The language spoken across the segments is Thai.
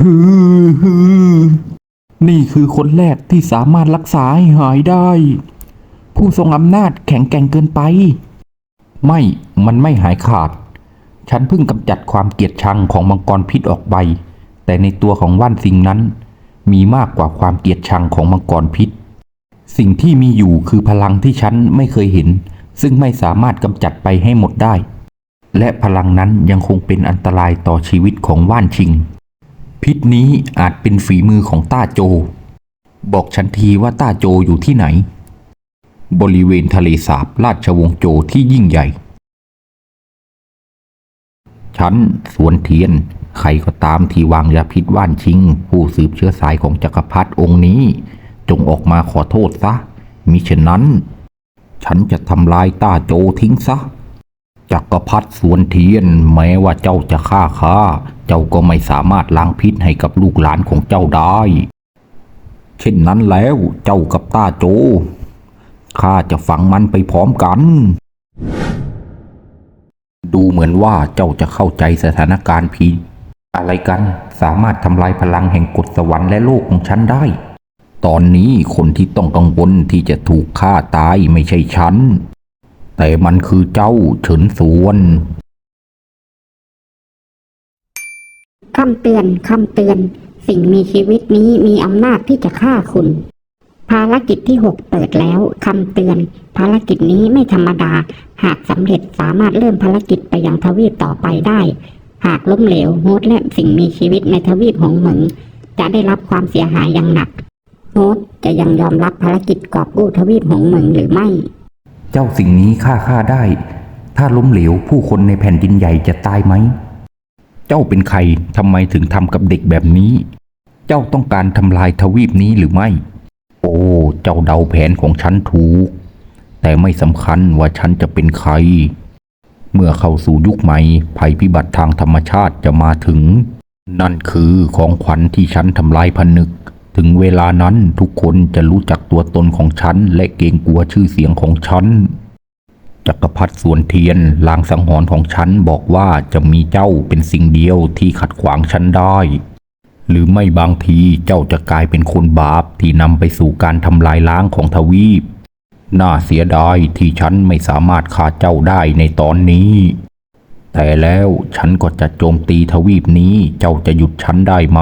ฮือฮือนี่คือคนแรกที่สามารถรักษาให้หายได้ ผู้ทรงอำนาจแข็งแกร่งเกินไป ไม่ มันไม่หายขาด ฉันเพิ่งกำจัดความเกลียดชังของมังกรพิษออกไป แต่ในตัวของว่านสิงนั้น มีมากกว่าความเกลียดชังของมังกรพิษ สิ่งที่มีอยู่คือพลังที่ฉันไม่เคยเห็น ซึ่งไม่สามารถกำจัดไปให้หมดได้ และพลังนั้นยังคงเป็นอันตรายต่อชีวิตของว่านชิง พิษนี้อาจเป็นฝีมือของต้าโจ บอกฉันทีว่าต้าโจอยู่ที่ไหน บริเวณทะเลสาบราชวงศ์โจที่ยิ่งใหญ่ ฉันสวนเทียน ใครก็ตามที่วางยาพิษว่านชิง ผู้สืบเชื้อสายของจักรพรรดิองค์นี้ จงออกมาขอโทษซะ มิฉะนั้น ฉันจะทำลายต้าโจทิ้งซะ จักรพรรดิสวนเทียน แม้ว่าเจ้าจะฆ่าข้าเจ้าก็ไม่สามารถล้างพิษให้กับลูกหลานของเจ้าได้ เช่นนั้นแล้วเจ้ากับต้าโจข้าจะฝังมันไปพร้อมกัน ดูเหมือนว่าเจ้าจะเข้าใจสถานการณ์ผิดอะไรกันสามารถทำลายพลังแห่งกฎสวรรค์และโลกของฉันได้ ตอนนี้คนที่ต้องกังวลที่จะถูกฆ่าตายไม่ใช่ฉัน แต่มันคือเจ้าเฉินสวน คำเตือน คำเตือน สิ่งมีชีวิตนี้มีอำนาจที่จะฆ่าคุณ ภารกิจที่หกเปิดแล้ว คำเตือน ภารกิจนี้ไม่ธรรมดา หากสำเร็จสามารถเริ่มภารกิจไปยังทวีปต่อไปได้ หากล้มเหลวโฮสต์และสิ่งมีชีวิตในทวีปของเหมิงจะได้รับความเสียหายอย่างหนักโฮสต์จะยังยอมรับภารกิจกอบกู้ทวีปของเหมิงหรือไม่ เจ้าสิ่งนี้ฆ่าข้าได้ ถ้าล้มเหลวผู้คนในแผ่นดินใหญ่จะตายไหม เจ้าเป็นใครทำไมถึงทำกับเด็กแบบนี้ เจ้าต้องการทำลายทวีปนี้หรือไม่ โอ้ เจ้าเดาแผนของฉันถูก แต่ไม่สำคัญว่าฉันจะเป็นใคร เมื่อเข้าสู่ยุคใหม่ภัยพิบัติทางธรรมชาติจะมาถึง นั่นคือของขวัญที่ฉันทำลายผนึก ถึงเวลานั้นทุกคนจะรู้จักตัวตนของฉัน และเกรงกลัวชื่อเสียงของฉันจักรพรรดิสวนเทียนลางสังหรณ์ของฉันบอกว่าจะมีเจ้าเป็นสิ่งเดียวที่ขัดขวางฉันได้ หรือไม่บางทีเจ้าจะกลายเป็นคนบาปที่นำไปสู่การทำลายล้างของทวีป น่าเสียดายที่ฉันไม่สามารถฆ่าเจ้าได้ในตอนนี้ แต่แล้วฉันก็จะโจมตีทวีปนี้เจ้าจะหยุดฉันได้ไหม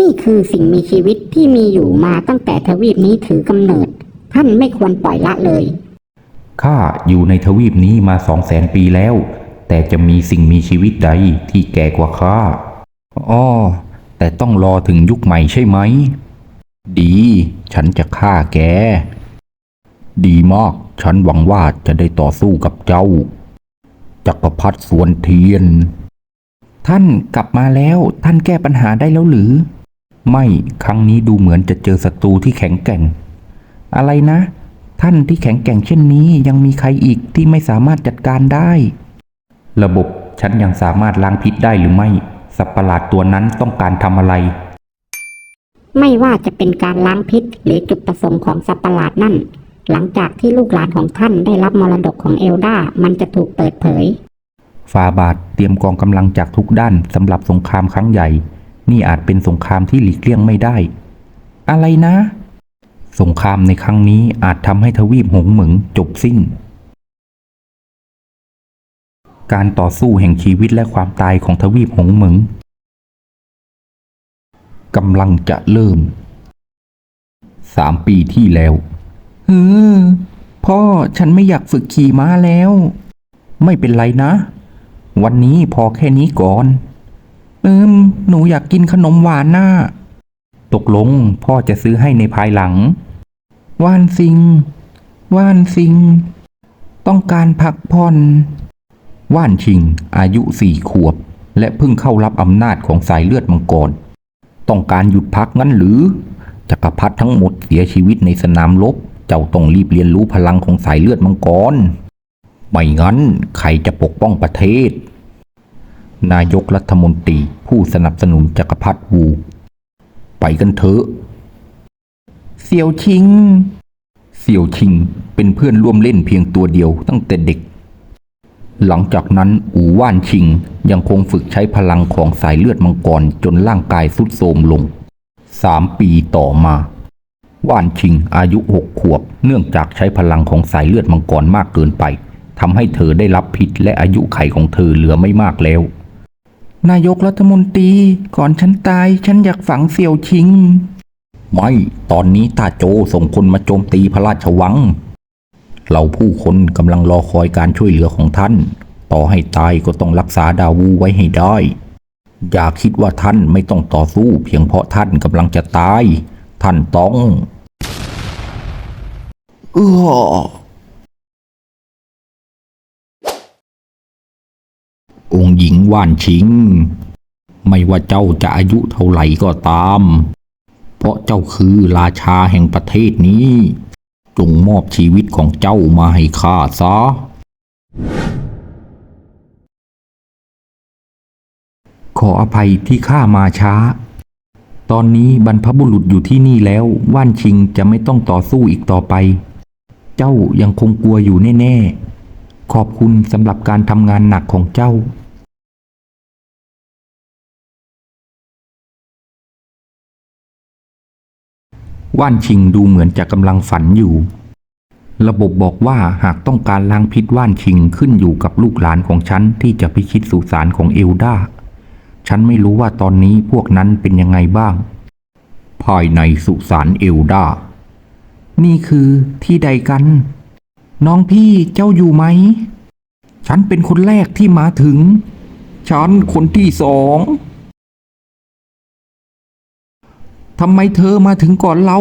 นี่คือสิ่งมีชีวิตที่มีอยู่มาตั้งแต่ทวีปนี้ถือกำเนิด ท่านไม่ควรปล่อยละเลย ข้าอยู่ในทวีปนี้มาสองแสนปีแล้ว แต่จะมีสิ่งมีชีวิตใดที่แก่กว่าข้าอ้อแต่ต้องรอถึงยุคใหม่ใช่ไหม ดี ฉันจะฆ่าแก ดีมาก ฉันหวังว่าจะได้ต่อสู้กับเจ้า จักรพรรดิสวนเทียน ท่านกลับมาแล้ว ท่านแก้ปัญหาได้แล้วหรือ ไม่ครั้งนี้ดูเหมือนจะเจอศัตรูที่แข็งแกร่ง อะไรนะ ท่านที่แข็งแกร่งเช่นนี้ยังมีใครอีกที่ไม่สามารถจัดการได้ ระบบฉันยังสามารถล้างพิษได้หรือไม่ สัตว์ประหลาดตัวนั้นต้องการทำอะไร ไม่ว่าจะเป็นการล้างพิษหรือจุดประสงค์ของสัตว์ประหลาดนั่น หลังจากที่ลูกหลานของท่านได้รับมรดกของเอลดามันจะถูกเปิดเผยฟาบาทเตรียมกองกำลังจากทุกด้านสำหรับสงครามครั้งใหญ่ นี่อาจเป็นสงครามที่หลีกเลี่ยงไม่ได้ อะไรนะ สงครามในครั้งนี้อาจทำให้ทวีปหงเหมิงจบสิ้น การต่อสู้แห่งชีวิตและความตายของทวีปหงเหมิงกำลังจะเริ่ม สามปีที่แล้วเออพ่อฉันไม่อยากฝึกขี่ม้าแล้ว ไม่เป็นไรนะ วันนี้พอแค่นี้ก่อน เอิมหนูอยากกินขนมหวานน่ะตกลงพ่อจะซื้อให้ในภายหลัง ว่านสิง ว่านสิง ต้องการพักผ่อน ว่านชิง อายุสี่ขวบ และเพิ่งเข้ารับอำนาจของสายเลือดมังกร ต้องการหยุดพักงั้นหรือ จักรพรรดิทั้งหมดเสียชีวิตในสนามรบ เจ้าต้องรีบเรียนรู้พลังของสายเลือดมังกร ไม่งั้นใครจะปกป้องประเทศ นายกรัฐมนตรีผู้สนับสนุนจักรพรรดิวู ไปกันเถอะ เสี่ยวชิง เสี่ยวชิงเป็นเพื่อนร่วมเล่นเพียงตัวเดียวตั้งแต่เด็ก หลังจากนั้นอู่ว่านชิงยังคงฝึกใช้พลังของสายเลือดมังกรจนร่างกายสุดโทรมลงสามปีต่อมาว่านชิงอายุหกขวบ เนื่องจากใช้พลังของสายเลือดมังกรมากเกินไปทำให้เธอได้รับพิษและอายุไขของเธอเหลือไม่มากแล้ว นายกรัฐมนตรีก่อนฉันตายฉันอยากฝังเสี่ยวชิง ไม่ ตอนนี้ตาโจส่งคนมาโจมตีพระราชวัง เราผู้คนกำลังรอคอยการช่วยเหลือของท่าน ต่อให้ตายก็ต้องรักษาดาวูไว้ให้ได้ อย่าคิดว่าท่านไม่ต้องต่อสู้เพียงเพราะท่านกำลังจะตาย ท่านต้อง เออ องค์หญิงว่านชิง ไม่ว่าเจ้าจะอายุเท่าไหร่ก็ตาม เพราะเจ้าคือราชาแห่งประเทศนี้ จงมอบชีวิตของเจ้ามาให้ข้าซะ ขออภัยที่ข้ามาช้า ตอนนี้บรรพบุรุษอยู่ที่นี่แล้ว ว่านชิงจะไม่ต้องต่อสู้อีกต่อไป เจ้ายังคงกลัวอยู่แน่ ๆขอบคุณสำหรับการทำงานหนักของเจ้า ว่านชิงดูเหมือนจะกำลังฝันอยู่ ระบบบอกว่าหากต้องการล้างพิษว่านชิงขึ้นอยู่กับลูกหลานของฉันที่จะพิชิตสุสานของเอลดาฉันไม่รู้ว่าตอนนี้พวกนั้นเป็นยังไงบ้าง ภายในสุสานเอลดา นี่คือที่ใดกัน น้องพี่เจ้าอยู่ไหม ฉันเป็นคนแรกที่มาถึง ฉันคนที่สอง ทำไมเธอมาถึงก่อนเรา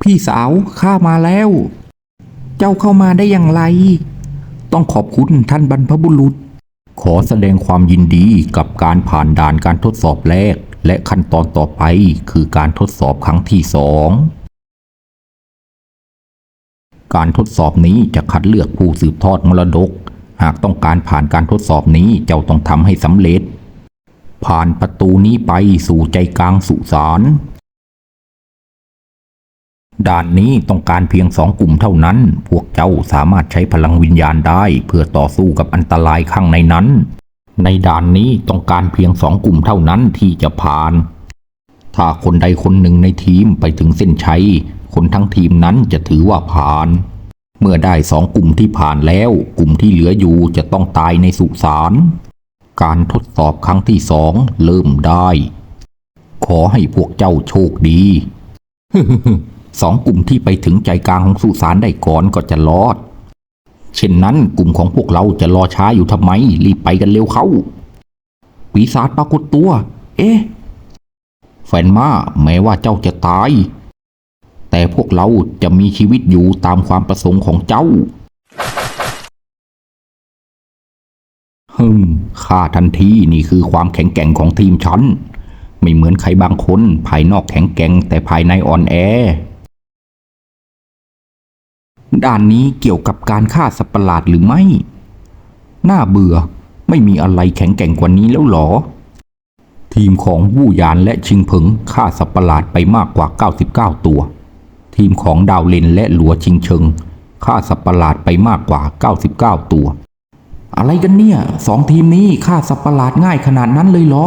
พี่สาวข้ามาแล้ว เจ้าเข้ามาได้อย่างไร ต้องขอบคุณท่านบรรพบุรุษ ขอแสดงความยินดีกับการผ่านด่านการทดสอบแรก และขั้นตอนต่อไปคือการทดสอบครั้งที่สองการทดสอบนี้จะคัดเลือกผู้สืบทอดมรดก หากต้องการผ่านการทดสอบนี้เจ้าต้องทำให้สำเร็จ ผ่านประตูนี้ไปสู่ใจกลางสุสานด่านนี้ต้องการเพียงสองกลุ่มเท่านั้น พวกเจ้าสามารถใช้พลังวิญญาณได้ เพื่อต่อสู้กับอันตรายข้างในนั้น ในด่านนี้ต้องการเพียงสองกลุ่มเท่านั้นที่จะผ่าน ถ้าคนใดคนหนึ่งในทีมไปถึงเส้นชัย คนทั้งทีมนั้นจะถือว่าผ่าน เมื่อได้สองกลุ่มที่ผ่านแล้ว กลุ่มที่เหลืออยู่จะต้องตายในสุสาน การทดสอบครั้งที่สองเริ่มได้ ขอให้พวกเจ้าโชคดีสองกลุ่มที่ไปถึงใจกลางของสุสานได้ก่อนก็จะรอด เช่นนั้นกลุ่มของพวกเราจะรอช้าอยู่ทำไม รีบไปกันเร็วเข้า ปีศาจปรากฏตัว เอ๊ะ แฟนมาแม้ว่าเจ้าจะตาย แต่พวกเราจะมีชีวิตอยู่ตามความประสงค์ของเจ้า ฮึมข้าทันทีนี่คือความแข็งแกร่งของทีมฉัน ไม่เหมือนใครบางคน ภายนอกแข็งแกร่งแต่ภายในอ่อนแอ ด้านนี้เกี่ยวกับการฆ่าสัตว์ประหลาดหรือไม่ น่าเบื่อ ไม่มีอะไรแข็งแกร่งกว่านี้แล้วหรอ ทีมของวู่หยานและชิงเผิงฆ่าสัตว์ประหลาดไปมากกว่า 99 ตัว ทีมของดาวเลนและหลัวชิงเชิงฆ่าสัตว์ประหลาดไปมากกว่า 99 ตัว อะไรกันเนี่ยสองทีมนี้ฆ่าสัตว์ประหลาดง่ายขนาดนั้นเลยเหรอ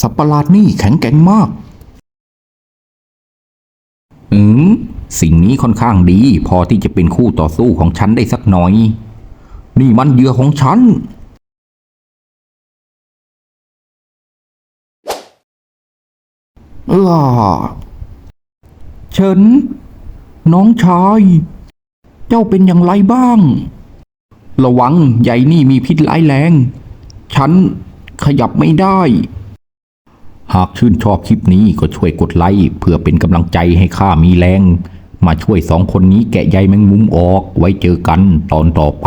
สัตว์ประหลาดนี่แข็งแกร่งมาก อืม สิ่งนี้ค่อนข้างดี พอที่จะเป็นคู่ต่อสู้ของฉันได้สักหน่อย นี่มันเหยื่อของฉันเออเฉินน้องชาย เจ้าเป็นอย่างไรบ้าง ระวังใหญ่นี่มีพิษร้ายแรง ฉันขยับไม่ได้ หากชื่นชอบคลิปนี้ก็ช่วยกดไลค์เพื่อเป็นกำลังใจให้ข้ามีแรง มาช่วยสองคนนี้แกะใยแมงมุมออกไว้เจอกันตอนต่อไป